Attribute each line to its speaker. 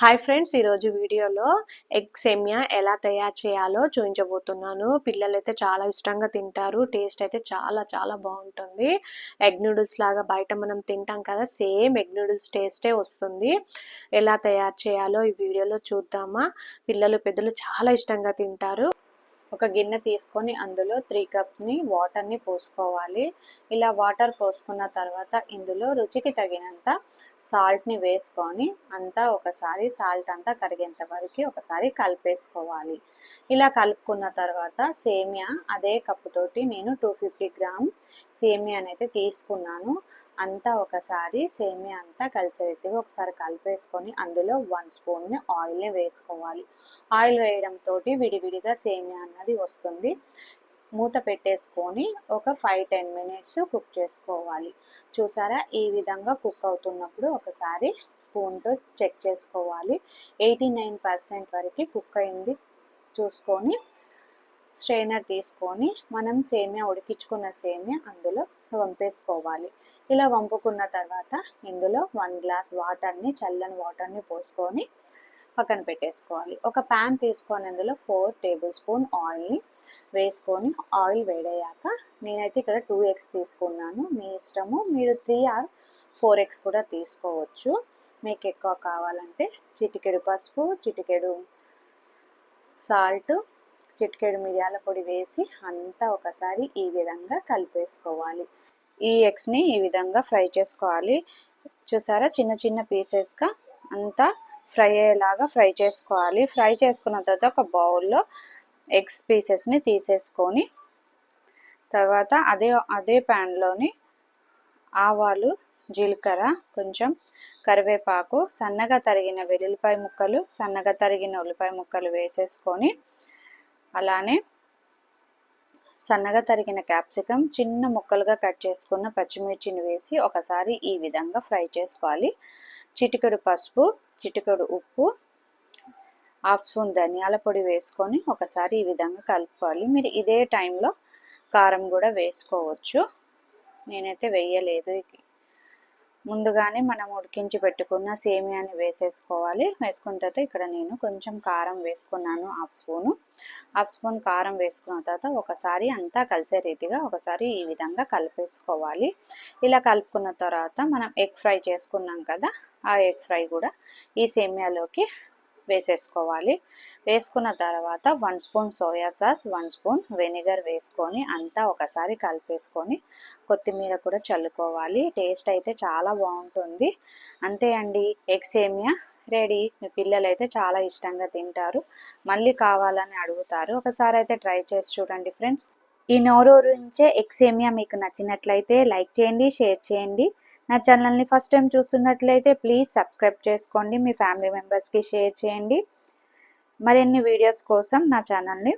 Speaker 1: Hi friends ఈరోజు వీడియోలో egg సెమియా ఎలా తయారు చేయాలో చూపించబోతున్నాను. పిల్లలైతే చాలా ఇష్టంగా తింటారు. టేస్ట్ అయితే చాలా చాలా బాగుంటుంది. ఎగ్ నూడిల్స్ లాగా బయట మనం తింటాం కదా సేమ్ ఎగ్ నూడిల్స్ టేస్టే వస్తుంది. ఎలా తయారు చేయాలో ఈ వీడియోలో చూద్దామా. పిల్లలు పెద్దలు చాలా ఇష్టంగా తింటారు. ఒక గిన్నె తీసుకొని అందులో త్రీ కప్స్ని వాటర్ని పోసుకోవాలి. ఇలా వాటర్ పోసుకున్న తర్వాత ఇందులో రుచికి తగినంత సాల్ట్ని వేసుకొని అంతా ఒకసారి సాల్ట్ అంతా కరిగేంత వరకు ఒకసారి కలిపేసుకోవాలి. ఇలా కలుపుకున్న తర్వాత సేమియా అదే కప్పుతోటి నేను టూ ఫిఫ్టీ గ్రామ్ సేమియాని అయితే తీసుకున్నాను. అంతా ఒకసారి సేమియా అంతా కలిసేట్టుగా ఒకసారి కలిపేసుకొని అందులో వన్ స్పూన్ ఆయిల్ని వేసుకోవాలి. ఆయిల్ వేయడంతో విడివిడిగా సేమియా అన్నది వస్తుంది. మూత పెట్టేసుకొని ఒక ఫైవ్ టెన్ మినిట్స్ కుక్ చేసుకోవాలి. చూసారా? ఈ విధంగా కుక్ అవుతున్నప్పుడు ఒకసారి స్పూన్తో చెక్ చేసుకోవాలి. ఎయిటీ నైన్ పర్సెంట్ వరకు కుక్ అయింది. చూసుకొని స్ట్రైనర్ తీసుకొని మనం సేమియా ఉడికించుకున్న సేమియా అందులో వంపేసుకోవాలి. ఇలా వంపుకున్న తర్వాత ఇందులో వన్ గ్లాస్ వాటర్ని చల్లని వాటర్ని పోసుకొని పక్కన పెట్టేసుకోవాలి. ఒక ప్యాన్ తీసుకొని అందులో ఫోర్ టేబుల్ స్పూన్ ఆయిల్ని వేసుకొని ఆయిల్ వేడయ్యాక నేనైతే ఇక్కడ టూ ఎగ్స్ తీసుకున్నాను. మీ ఇష్టము మీరు త్రీ ఆర్ ఫోర్ ఎగ్స్ కూడా తీసుకోవచ్చు. మీకు ఎక్కువ కావాలంటే చిటికెడు పసుపు చిటికెడు సాల్ట్ చిటికెడు మిరియాల పొడి వేసి అంతా ఒకసారి ఈ విధంగా కలిపేసుకోవాలి. ఈ ఎగ్స్ని ఈ విధంగా ఫ్రై చేసుకోవాలి. చూసారా? చిన్న చిన్న పీసెస్గా అంతా ఫ్రై అయ్యేలాగా ఫ్రై చేసుకోవాలి. ఫ్రై చేసుకున్న తర్వాత ఒక బౌల్లో ఎగ్స్ పీసెస్ని తీసేసుకొని తర్వాత అదే అదే ప్యాన్లోని ఆవాలు జీలకర్ర కొంచెం కరివేపాకు సన్నగా తరిగిన వెల్లుల్లిపాయ ముక్కలు సన్నగా తరిగిన ఉల్లిపాయ ముక్కలు వేసేసుకొని అలానే సన్నగా తరిగిన క్యాప్సికమ్ చిన్న ముక్కలుగా కట్ చేసుకున్న పచ్చిమిర్చిని వేసి ఒకసారి ఈ విధంగా ఫ్రై చేసుకోవాలి. చిటికెడు పసుపు చిటికెడు ఉప్పు హాఫ్ స్పూన్ ధనియాల పొడి వేసుకొని ఒకసారి ఈ విధంగా కలుపుకోవాలి. మీరు ఇదే టైంలో కారం కూడా వేసుకోవచ్చు. నేనైతే వేయలేదు. ముందుగానే మనం ఉడికించి పెట్టుకున్న సేమియాని వేసేసుకోవాలి. వేసుకున్న తర్వాత ఇక్కడ నేను కొంచెం కారం వేసుకున్నాను హాఫ్ స్పూను. హాఫ్ స్పూన్ కారం వేసుకున్న తర్వాత ఒకసారి అంతా కలిసే రీతిగా ఒకసారి ఈ విధంగా కలిపేసుకోవాలి. ఇలా కలుపుకున్న తర్వాత మనం ఎగ్ ఫ్రై చేసుకున్నాం కదా ఆ ఎగ్ ఫ్రై కూడా ఈ సేమియాలోకి వేసేసుకోవాలి. వేసుకున్న తర్వాత one spoon soya sauce one spoon vinegar వేసుకొని అంతా ఒకసారి కలిపేసుకొని కొత్తిమీర కూడా చల్లుకోవాలి. టేస్ట్ అయితే చాలా బాగుంటుంది. అంతే అండి. ఎగ్ సేమియా రెడీ. మీ పిల్లలు అయితే చాలా ఇష్టంగా తింటారు. మళ్ళీ కావాలని అడుగుతారు. ఒకసారి అయితే ట్రై చేసి చూడండి ఫ్రెండ్స్. ఈ నోరూరించే నుంచే సేమియా మీకు నచ్చినట్లయితే లైక్ చేయండి షేర్ చేయండి. నా ఛానల్ని ఫస్ట్ టైం చూస్తున్నట్లయితే ప్లీజ్ సబ్స్క్రైబ్ చేసుకోండి. మీ ఫ్యామిలీ మెంబర్స్కి షేర్ చేయండి. మరిన్ని వీడియోస్ కోసం నా ఛానల్ని